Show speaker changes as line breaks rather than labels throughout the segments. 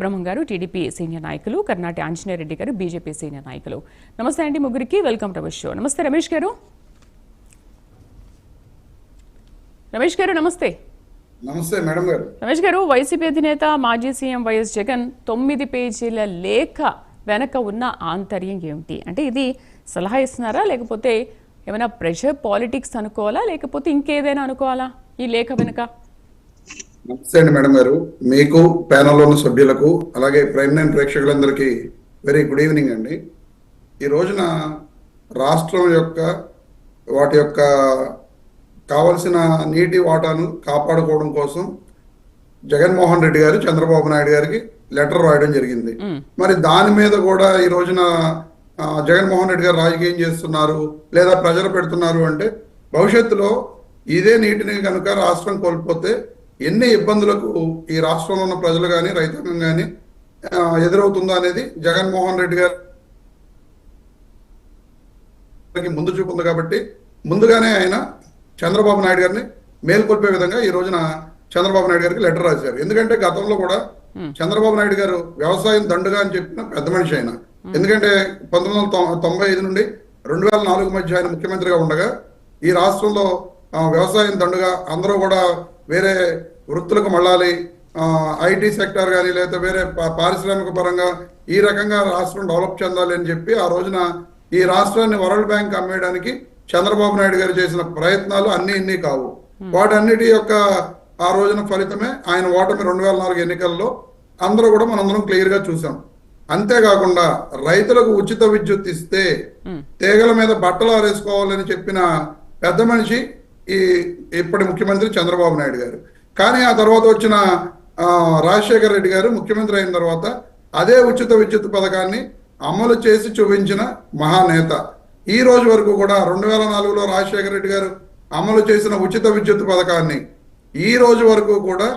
బ్రహ్మం గారు TDP senior నాయకులు కర్ణాటి ఆంజనేయ రెడ్డి గారు బీజేపీ సీనియర్ నాయకులు. నమస్తే అండి ముగ్గురికి. వెల్కమ్ టు అవర్ షో నమస్తే రమేష్ గారు. రమేష్ గారు నమస్తే.
నమస్తే మేడం గారు.
రమేష్ గారు వైసీపీ అధినేత మాజీ సీఎం వైఎస్ జగన్ తొమ్మిది పేజీల లేఖ వెనక ఉన్న ఆంతర్యం ఏమిటి? అంటే ఇది సలహా ఇస్తున్నారా? లేకపోతే ఏమైనా ప్రెషర్ పాలిటిక్స్ అనుకోవాలా? లేకపోతే ఇంకేదైనా అనుకోవాలా ఈ లేఖ వెనుక?
నమస్తే అండి మేడం గారు. మీకు ప్యానల్లో ఉన్న సభ్యులకు అలాగే ప్రైమ్ నైన్ ప్రేక్షకులందరికీ వెరీ గుడ్ ఈవినింగ్ అండి. ఈ రోజున రాష్ట్రం యొక్క వాటి యొక్క కావలసిన నీటి వాటాను కాపాడుకోవడం కోసం జగన్మోహన్ రెడ్డి గారు చంద్రబాబు నాయుడు గారికి లెటర్ రాయడం జరిగింది. మరి దాని మీద కూడా ఈ రోజున జగన్మోహన్ రెడ్డి గారు రాజకీయం చేస్తున్నారు లేదా ప్రజలు పెడుతున్నారు అంటే భవిష్యత్తులో ఇదే నీటిని కనుక రాష్ట్రం కోల్పోతే ఎన్ని ఇబ్బందులకు ఈ రాష్ట్రంలో ఉన్న ప్రజలు కానీ రైతాంగం కానీ ఎదురవుతుందో అనేది జగన్మోహన్ రెడ్డి గారు గారికి ముందు చూపు ఉంది కాబట్టి ముందుగానే ఆయన చంద్రబాబు నాయుడు గారిని మేల్కొల్పే విధంగా ఈ రోజున చంద్రబాబు నాయుడు గారికి లెటర్ రాశారు. ఎందుకంటే గతంలో కూడా చంద్రబాబు నాయుడు గారు వ్యవసాయం దండుగా అని చెప్పిన పెద్ద మనిషి ఆయన. ఎందుకంటే పంతొమ్మిది వందల తొంభై ఐదు నుండి రెండు వేల నాలుగు మధ్య ఆయన ముఖ్యమంత్రిగా ఉండగా ఈ రాష్ట్రంలో వ్యవసాయం దండుగా అందరూ కూడా వేరే వృత్తులకు మళ్ళాలి ఐటీ సెక్టర్ కానీ లేదా వేరే పారిశ్రామిక పరంగా ఈ రకంగా రాష్ట్రం డెవలప్ చెందాలి అని చెప్పి ఆ రోజున ఈ రాష్ట్రాన్ని వరల్డ్ బ్యాంక్ అమ్మేయడానికి చంద్రబాబు నాయుడు గారు చేసిన ప్రయత్నాలు అన్ని ఇన్ని కావు. వాటన్నిటి యొక్క ఆ రోజున ఫలితమే ఆయన ఓటమి రెండు వేల నాలుగు ఎన్నికల్లో అందరూ కూడా మనందరం క్లియర్గా చూసాం. అంతేకాకుండా రైతులకు ఉచిత విద్యుత్ ఇస్తే తీగల మీద బట్టలు ఆరేసుకోవాలని చెప్పిన పెద్ద మనిషి ఈ ఇప్పటి ముఖ్యమంత్రి చంద్రబాబు నాయుడు గారు. కానీ ఆ తర్వాత వచ్చిన రాజశేఖర్ రెడ్డి గారు ముఖ్యమంత్రి అయిన తర్వాత అదే ఉచిత విద్యుత్ పథకాన్ని అమలు చేసి చూపించిన మహానేత. ఈ రోజు వరకు కూడా రెండు వేల నాలుగులో రాజశేఖర రెడ్డి గారు అమలు చేసిన ఉచిత విద్యుత్ పథకాన్ని ఈ రోజు వరకు కూడా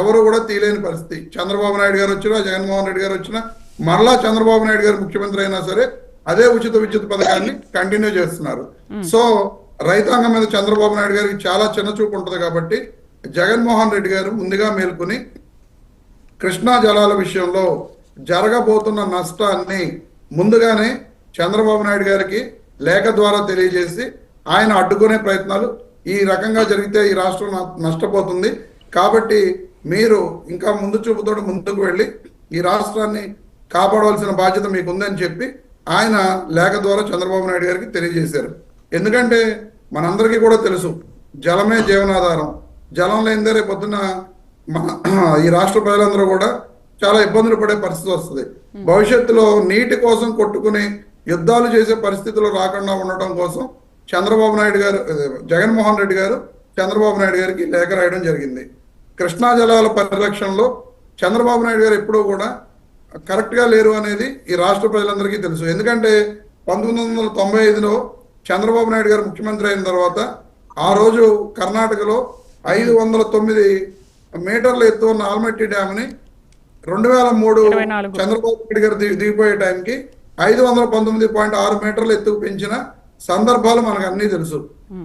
ఎవరు కూడా తీలేని పరిస్థితి. చంద్రబాబు నాయుడు గారు వచ్చినా జగన్మోహన్ రెడ్డి గారు వచ్చినా మరలా చంద్రబాబు నాయుడు గారు ముఖ్యమంత్రి అయినా సరే అదే ఉచిత విద్యుత్ పథకాన్ని కంటిన్యూ చేస్తున్నారు. సో రైతాంగం మీద చంద్రబాబు నాయుడు గారికి చాలా చిన్న చూపు ఉంటుంది కాబట్టి జగన్మోహన్ రెడ్డి గారు ముందుగా మేల్కొని కృష్ణా జలాల విషయంలో జరగబోతున్న నష్టాన్ని ముందుగానే చంద్రబాబు నాయుడు గారికి లేఖ ద్వారా తెలియజేసి ఆయన అడ్డుకునే ప్రయత్నాలు ఈ రకంగా జరిగితే ఈ రాష్ట్రం నష్టపోతుంది. కాబట్టి మీరు ఇంకా ముందు చూపుతో ముందుకు వెళ్ళి ఈ రాష్ట్రాన్ని కాపాడవలసిన బాధ్యత మీకు ఉందని చెప్పి ఆయన లేఖ ద్వారా చంద్రబాబు నాయుడు గారికి తెలియజేశారు. ఎందుకంటే మనందరికీ కూడా తెలుసు జలమే జీవనాధారం. జలం లేనిదే రేపు పొద్దున్న మన ఈ రాష్ట్ర ప్రజలందరూ కూడా చాలా ఇబ్బందులు పడే పరిస్థితి వస్తుంది. భవిష్యత్తులో నీటి కోసం కొట్టుకుని యుద్ధాలు చేసే పరిస్థితులు రాకుండా ఉండటం కోసం చంద్రబాబు నాయుడు గారు జగన్మోహన్ రెడ్డి గారు చంద్రబాబు నాయుడు గారికి లేఖ రాయడం జరిగింది. కృష్ణా జలాల పరిరక్షణలో చంద్రబాబు నాయుడు గారు ఎప్పుడూ కూడా కరెక్ట్గా లేరు అనేది ఈ రాష్ట్ర ప్రజలందరికీ తెలుసు. ఎందుకంటే పంతొమ్మిది వందల తొంభై ఐదులో చంద్రబాబు నాయుడు గారు ముఖ్యమంత్రి అయిన తర్వాత ఆ రోజు కర్ణాటకలో ఐదు వందల తొమ్మిది మీటర్ల ఎత్తు ఉన్న ఆల్మట్టి డ్యామ్ని రెండు వేల మూడు. చంద్రబాబు నాయుడు గారు దిగి- దిగిపోయే టైంకి ఐదు వందల పంతొమ్మిది పాయింట్ ఆరు మీటర్ల ఎత్తుకు పెంచిన సందర్భాలు మనకు అన్ని తెలుసు.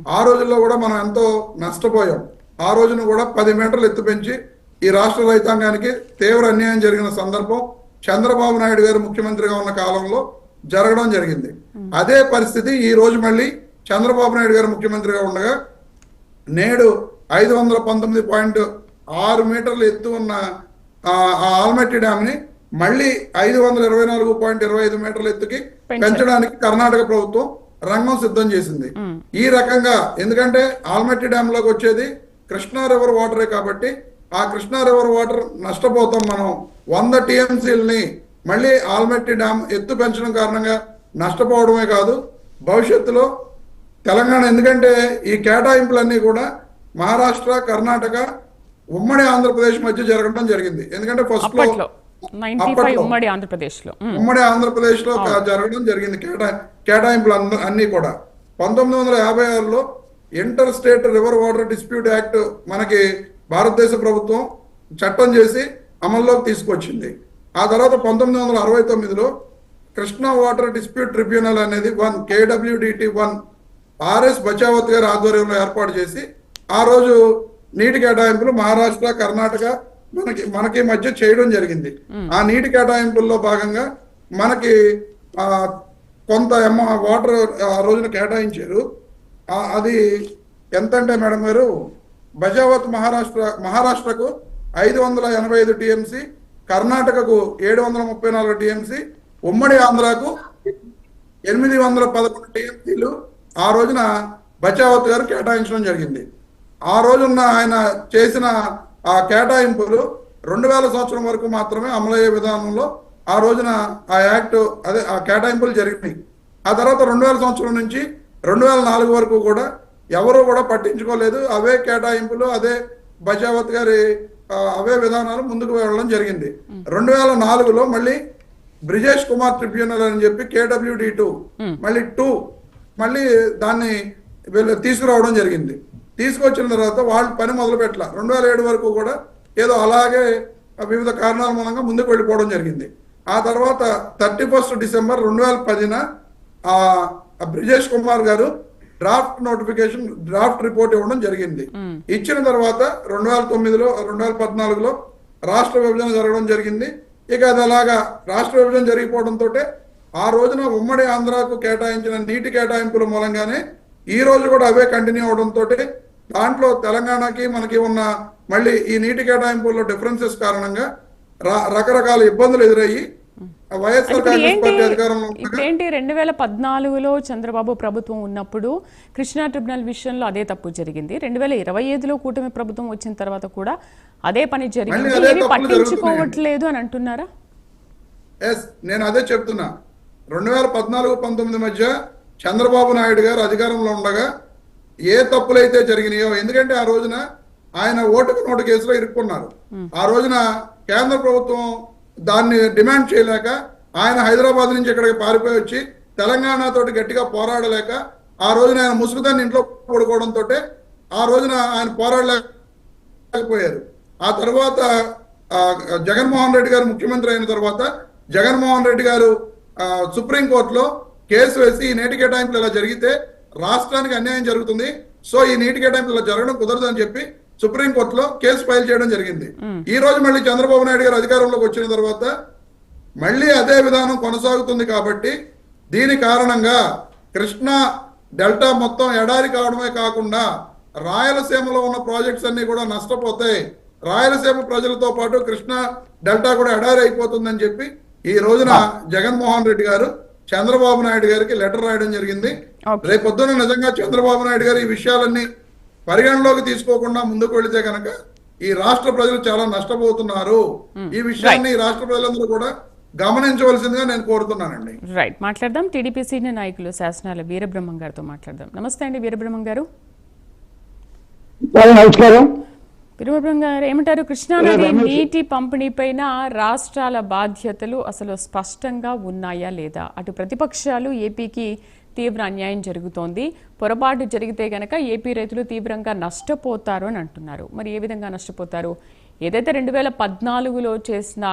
ఆ రోజుల్లో కూడా మనం ఎంతో నష్టపోయాం. ఆ రోజున కూడా పది మీటర్లు ఎత్తు పెంచి ఈ రాష్ట్ర రైతాంగానికి తీవ్ర అన్యాయం జరిగిన సందర్భం చంద్రబాబు నాయుడు గారు ముఖ్యమంత్రిగా ఉన్న కాలంలో జరగడం జరిగింది. అదే పరిస్థితి ఈ రోజు మళ్ళీ చంద్రబాబు నాయుడు గారు ముఖ్యమంత్రిగా ఉండగా నేడు ఐదు వందల పంతొమ్మిది పాయింట్ ఆరు మీటర్ల ఎత్తు ఉన్న ఆ ఆల్మట్టి డ్యామ్ని మళ్ళీ ఐదు వందల ఇరవై నాలుగు పాయింట్ ఇరవై ఐదు మీటర్ల ఎత్తుకి. పెంచడానికి కర్ణాటక ప్రభుత్వం రంగం సిద్ధం చేసింది. ఈ రకంగా ఎందుకంటే ఆల్మట్టి డ్యామ్లోకి వచ్చేది కృష్ణా రివర్ వాటరే కాబట్టి ఆ కృష్ణా రివర్ వాటర్ నష్టపోతాం మనం. వంద టీఎంసీలని మళ్ళీ ఆల్మట్టి డ్యామ్ ఎత్తు పెంచడం కారణంగా నష్టపోవడమే కాదు భవిష్యత్తులో తెలంగాణ ఎందుకంటే ఈ కేటాయింపులన్నీ కూడా మహారాష్ట్ర కర్ణాటక ఉమ్మడి ఆంధ్రప్రదేశ్ మధ్య జరగడం జరిగింది. ఎందుకంటే ఫస్ట్లో.
ఉమ్మడి ఆంధ్రప్రదేశ్లో. ఉమ్.
ఉమ్మడి ఆంధ్రప్రదేశ్లో జరగడం జరిగింది. కేటా కేటాయింపులు అన్ని కూడా. పంతొమ్మిది వందల యాభై ఆరులో inter state river water dispute act మనకి భారతదేశ ప్రభుత్వం చట్టం చేసి అమల్లోకి తీసుకొచ్చింది. ఆ తర్వాత పంతొమ్మిది వందల అరవై తొమ్మిదిలో కృష్ణా వాటర్ డిస్ప్యూట్ ట్రిబ్యునల్ అనేది one KWDT one RS Bachawat గారి ఆధ్వర్యంలో ఏర్పాటు చేసి ఆ రోజు నీటి కేటాయింపులు మహారాష్ట్ర కర్ణాటక మనకి మనకి మధ్య చేయడం జరిగింది. ఆ నీటి కేటాయింపుల్లో భాగంగా మనకి ఆ కొంత ఎమ్మ వాటర్ ఆ రోజున కేటాయించారు. అది ఎంత అంటే మేడం గారు బజావత్ మహారాష్ట్ర మహారాష్ట్రకు ఐదు వందల ఎనభై ఐదు టీఎంసీ కర్ణాటకకు ఏడు వందల ముప్పై నాలుగు టీఎంసీ ఉమ్మడి ఆంధ్రాకు ఎనిమిది వందల పదకొండు టీఎంసీలు ఆ రోజున బచావత్ గారు కేటాయించడం జరిగింది. ఆ రోజున్న ఆయన చేసిన ఆ కేటాయింపులు రెండు వేల సంవత్సరం వరకు మాత్రమే అమలయ్యే విధానంలో ఆ రోజున ఆ యాక్ట్ అదే ఆ కేటాయింపులు జరిగినాయి. ఆ తర్వాత రెండు వేల సంవత్సరం నుంచి రెండు వేల నాలుగు వరకు కూడా ఎవరు కూడా పట్టించుకోలేదు. అవే కేటాయింపులు అదే బచావత్ గారి అవే విధానాలు ముందుకు వెళ్ళడం జరిగింది. రెండు వేల నాలుగులో మళ్ళీ బ్రిజేష్ కుమార్ ట్రిబ్యునల్ అని చెప్పి కేడబ్ల్యూడి టూ మళ్ళీ టూ మళ్ళీ దాన్ని వీళ్ళు తీసుకురావడం జరిగింది. తీసుకొచ్చిన తర్వాత వాళ్ళు పని మొదలు పెట్టాల. రెండు వేల ఏడు వరకు కూడా ఏదో అలాగే వివిధ కారణాల మూలంగా ముందుకు వెళ్ళిపోవడం జరిగింది. ఆ తర్వాత థర్టీ ఫస్ట్ డిసెంబర్ రెండు వేల పదిన బ్రిజేష్ కుమార్ గారు డ్రాఫ్ట్ నోటిఫికేషన్ డ్రాఫ్ట్ రిపోర్ట్ ఇవ్వడం జరిగింది. ఇచ్చిన తర్వాత రెండు వేల తొమ్మిదిలో రెండు వేల పద్నాలుగులో రాష్ట్ర విభజన జరగడం జరిగింది. ఇక అది అలాగా రాష్ట్ర విభజన జరిగిపోవడంతో ఆ రోజున ఉమ్మడి ఆంధ్రాకు కేటాయించిన నీటి కేటాయింపుల మూలంగానే ఈ రోజు కూడా అవే కంటిన్యూ అవడంతో దాంట్లో తెలంగాణకి మనకి ఉన్న మళ్ళీ ఈ నీటి కేటాయింపుల్లో డిఫరెన్సెస్ కారణంగా రకరకాల ఇబ్బందులు ఎదురయ్యి.
ఏంటి రెండు వేల పద్నాలుగులో చంద్రబాబు ప్రభుత్వం ఉన్నప్పుడు కృష్ణా ట్రిబ్యునల్ విషయంలో అదే తప్పు జరిగింది. రెండు వేల ఇరవై ఐదులో కూటమి ప్రభుత్వం వచ్చిన తర్వాత కూడా అదే పని జరిగింది. పట్టించుకోవట్లేదు అని అంటున్నారా?
ఎస్ నేను అదే చెప్తున్నా. రెండు వేల పద్నాలుగు పంతొమ్మిది మధ్య చంద్రబాబు నాయుడు గారు అధికారంలో ఉండగా ఏ తప్పులైతే జరిగినాయో ఎందుకంటే ఆ రోజున ఆయన ఓటుకు నోటు కేసులో ఇరుక్కున్నారు. ఆ రోజున కేంద్ర ప్రభుత్వం దాన్ని డిమాండ్ చేయలేక ఆయన హైదరాబాద్ నుంచి ఇక్కడికి పారిపోయి వచ్చి తెలంగాణ తోటి గట్టిగా పోరాడలేక ఆ రోజున ఆయన ముసుగుదాన్ని ఇంట్లో పడుకోవడంతో ఆ రోజున ఆయన పోరాడలేకపోయారు. ఆ తర్వాత జగన్మోహన్ రెడ్డి గారు ముఖ్యమంత్రి అయిన తర్వాత జగన్మోహన్ రెడ్డి గారు సుప్రీంకోర్టులో కేసు వేసి ఈ నీటి కేటాయింపులు ఇలా జరిగితే రాష్ట్రానికి అన్యాయం జరుగుతుంది. సో ఈ నీటి కేటాయింపులు జరగడం కుదరదు అని చెప్పి సుప్రీంకోర్టులో కేసు ఫైల్ చేయడం జరిగింది. ఈ రోజు మళ్ళీ చంద్రబాబు నాయుడు గారు అధికారంలోకి వచ్చిన తర్వాత మళ్ళీ అదే విధానం కొనసాగుతుంది కాబట్టి దీని కారణంగా కృష్ణా డెల్టా మొత్తం ఎడారి కావడమే కాకుండా రాయలసీమలో ఉన్న ప్రాజెక్ట్స్ అన్ని కూడా నష్టపోతాయి. రాయలసీమ ప్రజలతో పాటు కృష్ణా డెల్టా కూడా ఎడారి అయిపోతుందని చెప్పి ఈ రోజున జగన్మోహన్ రెడ్డి గారు చంద్రబాబు నాయుడు గారికి లెటర్ రాయడం జరిగింది. రేపు పొద్దున నిజంగా చంద్రబాబు నాయుడు గారు ఈ విషయాలన్నీ పరిగణలోకి తీసుకోకుండా ముందుకు వెళితే కనుక ఈ రాష్ట్ర ప్రజలు చాలా నష్టపోతున్నారు. ఈ విషయాన్ని రాష్ట్ర ప్రజలందరూ కూడా గమనించవలసిందిగా నేను కోరుతున్నానండి.
రైట్ మాట్లాడదాం. టీడీపీ సీనియర్ నాయకులు శాసనాల వీరబ్రహ్మం గారితో మాట్లాడదాం. నమస్తే అండి వీరబ్రహ్మం గారు.
నమస్కారం.
వీరబ్రహ్మం గారు ఏమంటారు? కృష్ణానది నీటి పంపిణీ పైన రాష్ట్రాల బాధ్యతలు అసలు స్పష్టంగా ఉన్నాయా లేదా? అటు ప్రతిపక్షాలు ఏపీకి తీవ్ర అన్యాయం జరుగుతోంది. పొరపాటు జరిగితే గనక ఏపీ రైతులు తీవ్రంగా నష్టపోతారు అని అంటున్నారు. మరి ఏ విధంగా నష్టపోతారు? ఏదైతే రెండు వేల పద్నాలుగులో చేసిన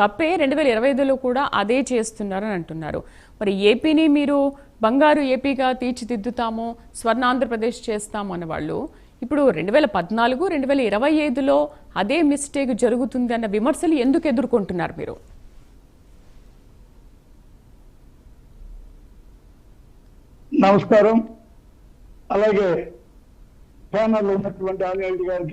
తప్పే రెండు వేల ఇరవై ఐదులో కూడా అదే చేస్తున్నారని అంటున్నారు. మరి ఏపీని మీరు బంగారు ఏపీగా తీర్చిదిద్దుతాము స్వర్ణాంధ్రప్రదేశ్ చేస్తాము అన్నవాళ్ళు ఇప్పుడు రెండు వేల పద్నాలుగు రెండు వేల ఇరవై ఐదులో అదే మిస్టేక్ జరుగుతుంది అన్న విమర్శలు ఎందుకు ఎదుర్కొంటున్నారు మీరు?
నమస్కారం. అలాగే ప్యానల్ ఉన్నటువంటి ఆంజనేయుడు గారికి